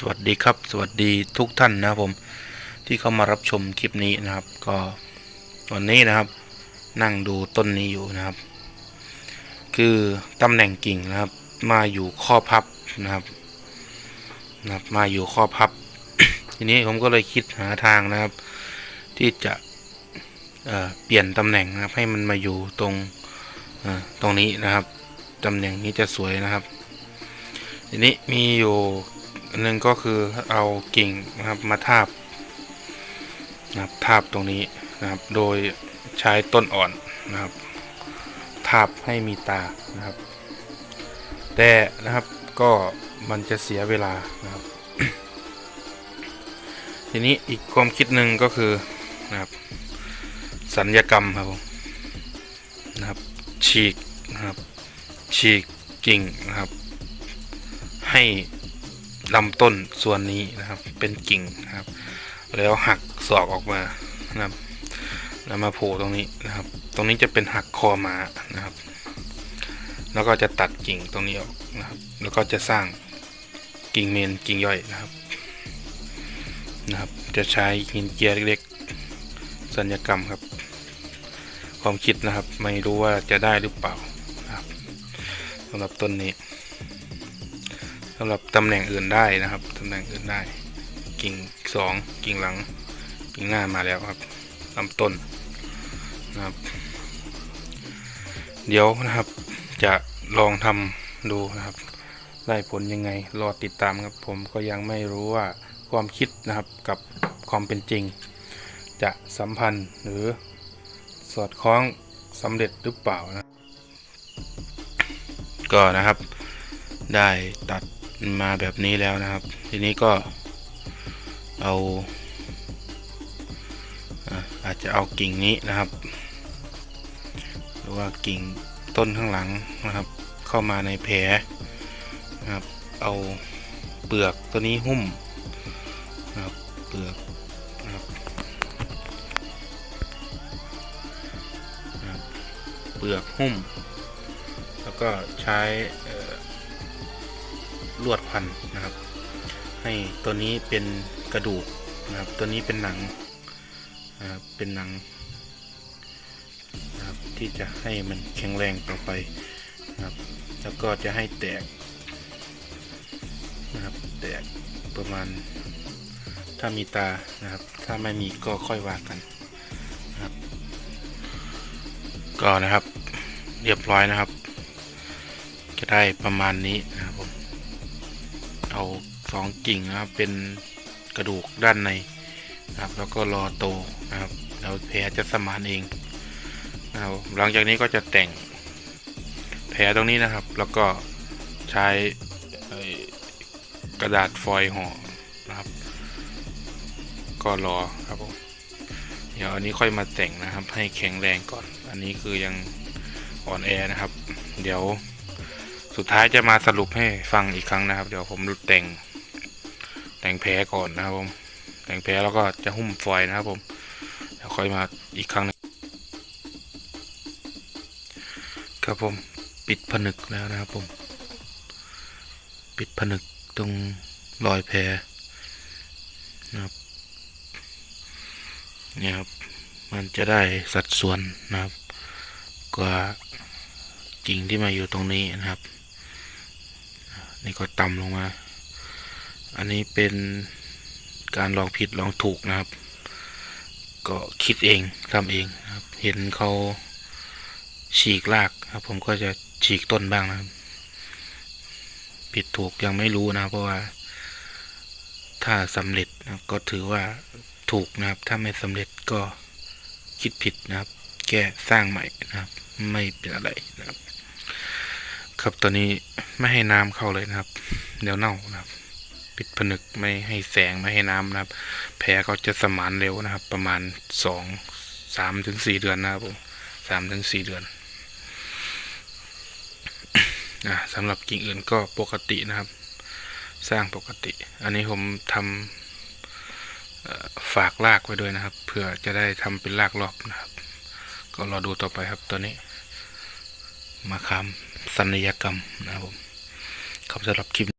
สวัสดีครับ สวัสดีทุกท่านนะครับผมที่เข้ามารับชมคลิปนี้นะครับ ก็วันนี้นะครับ นั่งดูต้นนี้อยู่นะครับ คือตำแหน่งกิ่งนะครับ มาอยู่ข้อพับนะครับนะครับ มาอยู่ข้อพับ ทีนี้ผมก็เลยคิดหาทางนะครับ ที่จะเเปลี่ยนตำแหน่งนะครับ ให้มันมาอยู่ตรงตรงนี้นะครับตำแหน่งนี้จะสวยนะครับ ทีนี้มีอยู่ หนึ่งก็คือเอากิ่งนะครับมาทาบนะครับทาบตรงนี้นะครับ โดยใช้ต้นอ่อนนะครับ ทาบให้มีตานะครับ แต่นะครับก็มันจะเสียเวลานะครับ ทีนี้อีกความคิดหนึ่งก็คือนะครับ สัญญกรรมครับผมนะครับฉีกนะครับฉีกกิ่งนะครับ ให้ ลำต้นส่วนนี้นะครับ เป็นกิ่งนะครับ แล้วหักศอกออกมานะครับแล้วมาโผล่ตรงนี้นะครับ ตรงนี้จะเป็นหักคอมานะครับ แล้วก็จะตัดกิ่งตรงนี้ออกนะครับ แล้วก็จะสร้างกิ่งเมนกิ่งย่อยนะครับนะครับ จะใช้หินเจียเล็กๆสัญญกรรมครับ ความคิดนะครับ ไม่รู้ว่าจะได้หรือเปล่านะครับสำหรับต้นนี้ สำหรับตำแหน่งอื่นได้นะครับตำแหน่งอื่นได้ กิ่งสองกิ่งหลัง กิ่งหน้ามาแล้วครับลำต้นนะครับ เดี๋ยวนะครับจะลองทำดูนะครับ ได้ผลยังไงรอติดตามครับ ผมก็ยังไม่รู้ว่าความคิดนะครับกับความเป็นจริง จะสัมพันธ์หรือสอดคล้องสำเร็จหรือเปล่านะ ก็นะครับได้ตัด มาแบบนี้แล้วนะครับ ทีนี้ก็เอาอะอาจจะเอากิ่งนี้นะครับ หรือว่ากิ่งต้นข้างหลังนะครับ เข้ามาในแผลนะครับ เอาเปลือกตัวนี้หุ้มนะครับเปลือกนะครับเปลือกหุ้ม แล้วก็ใช้เลวดพันนะครับ ให้ตัวนี้เป็นกระดูกนะครับ ตัวนี้เป็นหนังนะครับเป็นหนังนะครับที่จะให้มันแข็งแรงต่อไปนะครับ แล้วก็จะให้แตกนะครับแตกประมาณ ถ้ามีตานะครับ ถ้าไม่มีก็ค่อยว่ากันนะครับ ก็นะครับเรียบร้อยนะครับ จะได้ประมาณนี้นะครับผม เอาสองกิ่งนะครับเป็นกระดูกด้านในนะครับ แล้วก็รอโตนะครับแล้วแผลจะสมานเองนะครับหลังจากนี้ก็จะแต่งแผลตรงนี้นะครับ แล้วก็ใช้กระดาษฟอยล์ห่อนะครับ ก็รอครับผมเดี๋ยวอันนี้ค่อยมาแต่งนะครับ ให้แข็งแรงก่อน อันนี้คือยังอ่อนแอนะครับ เดี๋ยว สุดท้ายจะมาสรุปให้ฟังอีกครั้งนะครับ เดี๋ยวผมแต่ง แต่งแผลก่อนนะครับผม แต่งแผลแล้วก็จะหุ้มฟอยนะครับ ผมเดี๋ยวค่อยมาอีกครั้งหนึงครับผมปิดผนึกแล้วนะครับผม ปิดผนึกตรงรอยแผลนะครับเนี่ยครับมันจะได้สัดส่วนนะครับ กว่ากิ่งที่มาอยู่ตรงนี้นะครับ นี่ก็ต่ำลงมา อันนี้เป็นการลองผิดลองถูกนะครับ ก็คิดเองทำเองนะครับ เห็นเขาฉีกรากครับ ผมก็จะฉีกต้นบ้างนะครับ ผิดถูกยังไม่รู้นะเพราะว่า ถ้าสำเร็จนะก็ถือว่าถูกนะครับ ถ้าไม่สำเร็จก็คิดผิดนะครับ แก้สร้างใหม่นะครับ ไม่เป็นอะไรนะครับ ครับตอนนี้ไม่ให้น้ำเข้าเลยนะครับ เดี๋ยวเน่านะครับ ปิดผนึกไม่ให้แสงไม่ให้น้ำนะครับ แผลเขาจะสมานเร็วนะครับ ประมาณสองสามถึงสี่เดือนนะครับผมสามถึงสี่เดือนอะสำหรับกิ่งอื่นก็ปกตินะครับ สร้างปกติ อันนี้ผมทำฝากรากไว้ด้วยนะครับเพื่อจะได้ทำเป็นรากรอบนะครับ ก็รอดูต่อไปครับตัวนี้ มาคำสัญญกรรมนะครับผมขอบสำหรับคลิป